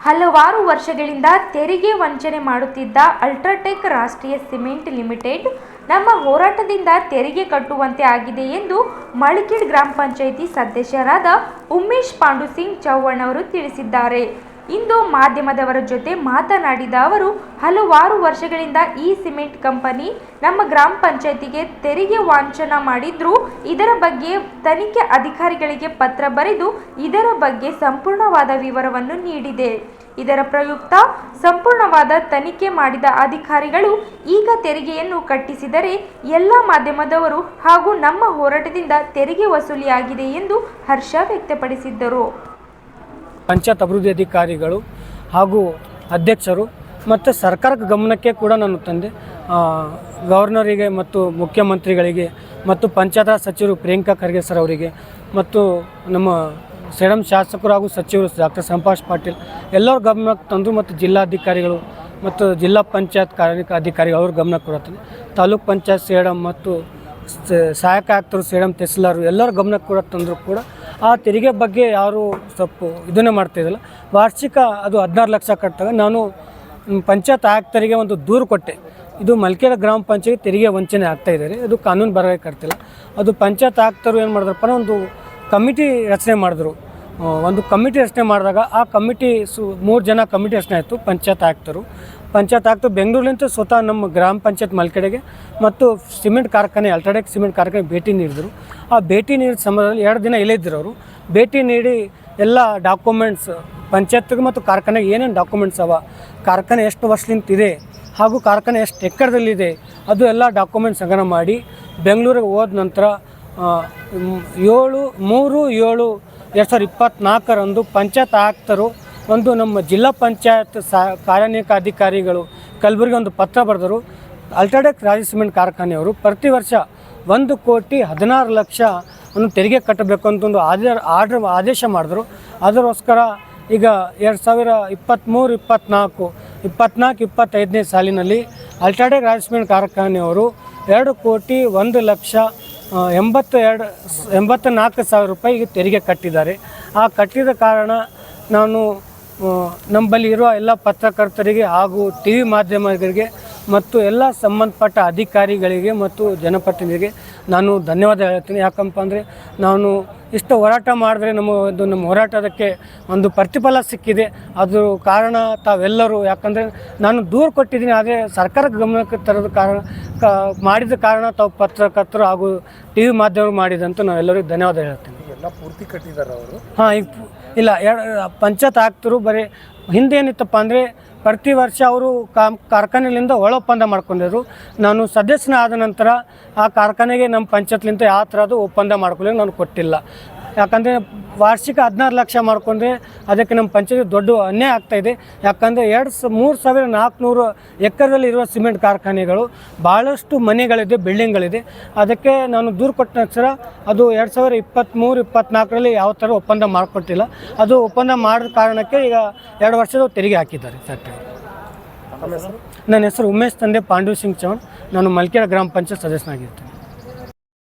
ಹಲವಾರು ವರ್ಷಗಳಿಂದ ತೆರಿಗೆ ವಂಚನೆ ಮಾಡುತ್ತಿದ್ದ ಅಲ್ಟ್ರಾಟೆಕ್ ರಾಷ್ಟ್ರೀಯ ಸಿಮೆಂಟ್ ಲಿಮಿಟೆಡ್ ನಮ್ಮ ಹೋರಾಟದಿಂದ ತೆರಿಗೆ ಕಟ್ಟುವಂತೆ ಆಗಿದೆ ಎಂದು ಮಳಕಿಡ್ ಗ್ರಾಮ ಪಂಚಾಯಿತಿ ಸದಸ್ಯರಾದ ಉಮೇಶ್ ಪಾಂಡು ಸಿಂಗ್ ಚೌಹಾಣ್ ಅವರು ತಿಳಿಸಿದ್ದಾರೆ. ಇಂದು ಮಾಧ್ಯಮದವರ ಜೊತೆ ಮಾತನಾಡಿದ ಅವರು, ಹಲವಾರು ವರ್ಷಗಳಿಂದ ಈ ಸಿಮೆಂಟ್ ಕಂಪನಿ ನಮ್ಮ ಗ್ರಾಮ ಪಂಚಾಯತಿಗೆ ತೆರಿಗೆ ವಾಂಛನ ಮಾಡಿದ್ರು. ಇದರ ಬಗ್ಗೆ ತನಿಖೆ ಅಧಿಕಾರಿಗಳಿಗೆ ಪತ್ರ ಬರೆದು ಇದರ ಬಗ್ಗೆ ಸಂಪೂರ್ಣವಾದ ವಿವರವನ್ನು ನೀಡಿದೆ. ಇದರ ಪ್ರಯುಕ್ತ ಸಂಪೂರ್ಣವಾದ ತನಿಖೆ ಮಾಡಿದ ಅಧಿಕಾರಿಗಳು ಈಗ ತೆರಿಗೆಯನ್ನು ಕಟ್ಟಿಸಿದರೆ ಎಲ್ಲ ಮಾಧ್ಯಮದವರು ಹಾಗೂ ನಮ್ಮ ಹೋರಾಟದಿಂದ ತೆರಿಗೆ ವಸೂಲಿಯಾಗಿದೆ ಎಂದು ಹರ್ಷ ವ್ಯಕ್ತಪಡಿಸಿದ್ದರು. ಪಂಚಾಯತ್ ಅಭಿವೃದ್ಧಿ ಅಧಿಕಾರಿಗಳು ಹಾಗೂ ಅಧ್ಯಕ್ಷರು ಮತ್ತು ಸರ್ಕಾರದ ಗಮನಕ್ಕೆ ಕೂಡ ನಾನು ತಂದೆ ಗವರ್ನರಿಗೆ ಮತ್ತು ಮುಖ್ಯಮಂತ್ರಿಗಳಿಗೆ ಮತ್ತು ಪಂಚಾಯತ್ ಸಚಿವರು ಪ್ರಿಯಾಂಕಾ ಖರ್ಗೆ ಸರ್ ಅವರಿಗೆ ಮತ್ತು ನಮ್ಮ ಸೇಡಂ ಶಾಸಕರು ಹಾಗೂ ಸಚಿವರು ಡಾಕ್ಟರ್ ಸಂಭಾಷ್ ಪಾಟೀಲ್ ಎಲ್ಲರ ಗಮನಕ್ಕೆ ತಂದರು ಮತ್ತು ಜಿಲ್ಲಾಧಿಕಾರಿಗಳು ಮತ್ತು ಜಿಲ್ಲಾ ಪಂಚಾಯತ್ ಕಾರ್ಮಿಕ ಅಧಿಕಾರಿಗಳು ಅವ್ರ ಗಮನ ಕೊಡುತ್ತೀನಿ. ತಾಲೂಕ್ ಪಂಚಾಯತ್ ಸೇಡಂ ಮತ್ತು ಸಹಾಯಕ ಆಯುಕ್ತರು, ಸೇಡಂ ತೆಸ್ಲಾರು ಎಲ್ಲರ ಗಮನಕ್ಕೆ ಕೂಡ ತಂದರೂ ಕೂಡ ಆ ತೆರಿಗೆ ಬಗ್ಗೆ ಯಾರು ಸ್ವಲ್ಪ ಇದನ್ನೇ ಮಾಡ್ತಿದ್ದಿಲ್ಲ ವಾರ್ಷಿಕ ಅದು ಹದಿನಾರು ಲಕ್ಷ ಕಟ್ಟಿದಾಗ ನಾನು ಪಂಚಾಯತ್ ಆಯುಕ್ತರಿಗೆ ಒಂದು ದೂರು ಕೊಟ್ಟೆ. ಇದು ಮಲ್ಕೇರ ಗ್ರಾಮ ಪಂಚಾಯತ್ ತೆರಿಗೆ ವಂಚನೆ ಆಗ್ತಾ ಇದ್ದಾರೆ. ಅದು ಕಾನೂನು ಬರಬೇಕಾಗ್ತಿಲ್ಲ ಅದು ಪಂಚಾಯತ್ ಆಯುಕ್ತರು ಏನು ಮಾಡಿದ್ರಪ್ಪ ಒಂದು ಕಮಿಟಿ ರಚನೆ ಮಾಡಿದ್ರು. ಒಂದು ಕಮಿಟಿ ರಚನೆ ಮಾಡಿದಾಗ ಆ ಕಮಿಟಿ ಸು ಮೂರು ಜನ ಕಮಿಟಿ ರಚನೆ ಆಯಿತು, ಪಂಚಾಯತ್ ಆಗ್ತರು ಪಂಚಾಯತ್ ಆಗ್ತು ಬೆಂಗಳೂರಿನಿಂದ ಸ್ವತಃ ನಮ್ಮ ಗ್ರಾಮ ಪಂಚಾಯತ್ ಮಲ್ಕಡೆಗೆ ಮತ್ತು ಸಿಮೆಂಟ್ ಕಾರ್ಖಾನೆ ಅಲ್ಟ್ರಾಡೆಕ್ ಸಿಮೆಂಟ್ ಕಾರ್ಖಾನೆ ಭೇಟಿ ನೀಡಿದರು. ಆ ಭೇಟಿ ನೀಡಿದ ಸಮಯದಲ್ಲಿ ಎರಡು ದಿನ ಇಲ್ಲೇ ಇದ್ದರು ಅವರು. ಭೇಟಿ ನೀಡಿ ಎಲ್ಲ ಡಾಕ್ಯುಮೆಂಟ್ಸ್, ಪಂಚಾಯತ್ಗೆ ಮತ್ತು ಕಾರ್ಖಾನೆಗೆ ಏನೇನು ಡಾಕ್ಯುಮೆಂಟ್ಸ್ ಅವ, ಕಾರ್ಖಾನೆ ಎಷ್ಟು ವರ್ಷದಿಂದ ಇದೆ ಹಾಗೂ ಕಾರ್ಖಾನೆ ಎಷ್ಟು ಎಕ್ಕರದಲ್ಲಿದೆ ಅದು ಎಲ್ಲ ಡಾಕ್ಯುಮೆಂಟ್ ಸಂಗ್ರಹ ಮಾಡಿ ಬೆಂಗಳೂರಿಗೆ ಹೋದ ನಂತರ ಏಳು, ಮೂರು, ಏಳು ಎರಡು ಸಾವಿರದ ಇಪ್ಪತ್ತ್ನಾಲ್ಕರಂದು ಪಂಚಾಯತ್ ಆಯುಕ್ತರು ಒಂದು ನಮ್ಮ ಜಿಲ್ಲಾ ಪಂಚಾಯತ್ ಸಾ ಕಾರ್ಯನಿರ್ವಾಹಕ ಅಧಿಕಾರಿಗಳು ಕಲಬುರಗಿ ಒಂದು ಪತ್ರ ಬರೆದರು. ಅಲ್ಟ್ರಾಟೆಕ್ ರಾಜ ಸಿಮೆಂಟ್ ಕಾರ್ಖಾನೆಯವರು ಪ್ರತಿ ವರ್ಷ ಒಂದು ಕೋಟಿ ಹದಿನಾರು ಲಕ್ಷ ಅನ್ನು ತೆರಿಗೆ ಕಟ್ಟಬೇಕು ಅಂತ ಒಂದು ಆದೇಶ ಆರ್ಡ್ರ್ ಆದೇಶ ಮಾಡಿದ್ರು. ಅದರೋಸ್ಕರ ಈಗ ಎರಡು ಸಾವಿರ ಇಪ್ಪತ್ತ್ಮೂರು ಇಪ್ಪತ್ತ್ನಾಲ್ಕು ಇಪ್ಪತ್ತ್ನಾಲ್ಕು ಇಪ್ಪತ್ತೈದನೇ ಸಾಲಿನಲ್ಲಿ ಅಲ್ಟ್ರಾಟೆಕ್ ರಾಜ ಸಿಮೆಂಟ್ ಕಾರ್ಖಾನೆಯವರು ಎರಡು ಕೋಟಿ ಒಂದು ಲಕ್ಷ ಎಂಬತ್ತು ಎರಡು ಎಂಬತ್ತ ನಾಲ್ಕು ಸಾವಿರ ರೂಪಾಯಿಗೆ ತೆರಿಗೆ ಕಟ್ಟಿದ್ದಾರೆ. ಆ ಕಟ್ಟಿದ ಕಾರಣ ನಾನು ನಮ್ಮಲ್ಲಿ ಇರುವ ಎಲ್ಲ ಪತ್ರಕರ್ತರಿಗೆ ಹಾಗೂ ಟಿ ವಿ ಮಾಧ್ಯಮಗಳಿಗೆ ಮತ್ತು ಎಲ್ಲ ಸಂಬಂಧಪಟ್ಟ ಅಧಿಕಾರಿಗಳಿಗೆ ಮತ್ತು ಜನಪ್ರತಿನಿಧಿಗೆ ನಾನು ಧನ್ಯವಾದ ಹೇಳ್ತೀನಿ. ಯಾಕಪ್ಪ ಅಂದರೆ ನಾನು ಇಷ್ಟು ಹೋರಾಟ ಮಾಡಿದ್ರೆ ನಮ್ಮ ಒಂದು ನಮ್ಮ ಹೋರಾಟದಕ್ಕೆ ಒಂದು ಪ್ರತಿಫಲ ಸಿಕ್ಕಿದೆ. ಅದು ಕಾರಣ ತಾವೆಲ್ಲರೂ. ಯಾಕಂದರೆ ನಾನು ದೂರು ಕೊಟ್ಟಿದ್ದೀನಿ ಆದರೆ ಸರ್ಕಾರಕ್ಕೆ ಗಮನಕ್ಕೆ ತರೋದ ಕಾರಣ ಕ ಮಾಡಿದ ಕಾರಣ ತಾವು ಪತ್ರಕರ್ತರು ಹಾಗೂ ಟಿ ವಿ ಮಾಧ್ಯಮರು ಮಾಡಿದಂತ ನಾವೆಲ್ಲರಿಗೂ ಧನ್ಯವಾದ ಹೇಳ್ತೀನಿ. ಎಲ್ಲ ಪೂರ್ತಿ ಕಟ್ಟಿದ್ದಾರೆ ಅವರು? ಹಾಂ ಈಗ ಇಲ್ಲ ಎರಡು ಪಂಚಾಯತ್ ಆಗ್ತರು ಬರೀ ಹಿಂದೆ ಏನಿತ್ತಪ್ಪ ಅಂದರೆ ಪ್ರತಿ ವರ್ಷ ಅವರು ಕಾಮ್ ಕಾರ್ಖಾನೆಲಿಂದ ಒಳ ಒಪ್ಪಂದ ಮಾಡ್ಕೊಂಡಿದ್ರು. ನಾನು ಸದಸ್ಯನ ಆದ ನಂತರ ಆ ಕಾರ್ಖಾನೆಗೆ ನಮ್ಮ ಪಂಚಾಯತ್ಲಿಂದ ಯಾವ ಥರದ್ದು ಒಪ್ಪಂದ ಮಾಡ್ಕೊಳ್ಳಿ ನಾನು ಕೊಟ್ಟಿಲ್ಲ. ಯಾಕಂದರೆ ವಾರ್ಷಿಕ ಹದಿನಾರು ಲಕ್ಷ ಮಾಡಿಕೊಂಡ್ರೆ ಅದಕ್ಕೆ ನಮ್ಮ ಪಂಚಾಯತ್ ದೊಡ್ಡ ಅನ್ಯಾಯ ಆಗ್ತಾಯಿದೆ ಯಾಕಂದರೆ ಎರಡು ಸ ಮೂರು ಸಾವಿರ ನಾಲ್ಕುನೂರು ಎಕರೆದಲ್ಲಿ ಇರುವ ಸಿಮೆಂಟ್ ಕಾರ್ಖಾನೆಗಳು ಭಾಳಷ್ಟು ಮನೆಗಳಿದೆ ಬಿಲ್ಡಿಂಗ್ಗಳಿದೆ. ಅದಕ್ಕೆ ನಾನು ದೂರು ಕೊಟ್ಟ ನಂತರ ಅದು ಎರಡು ಸಾವಿರ ಇಪ್ಪತ್ತ್ಮೂರು ಇಪ್ಪತ್ತ್ನಾಲ್ಕರಲ್ಲಿ ಯಾವ ಥರ ಒಪ್ಪಂದ ಮಾಡಿಕೊಟ್ಟಿಲ್ಲ. ಅದು ಒಪ್ಪಂದ ಮಾಡಿದ ಕಾರಣಕ್ಕೆ ಈಗ ಎರಡು ವರ್ಷದ ತೆರಿಗೆ ಹಾಕಿದ್ದಾರೆ ಫ್ಯಾಕ್ಟ್ರಿ ಹೆಸರು? ನನ್ನ ಹೆಸರು ಉಮೇಶ್ ತಂದೆ ಪಾಂಡು ಸಿಂಗ್ ಚೌಹಾಣ್. ನಾನು ಮಲ್ಕೇರ ಗ್ರಾಮ ಪಂಚಾಯತ್ ಸದಸ್ಯನಾಗಿರ್ತೀನಿ.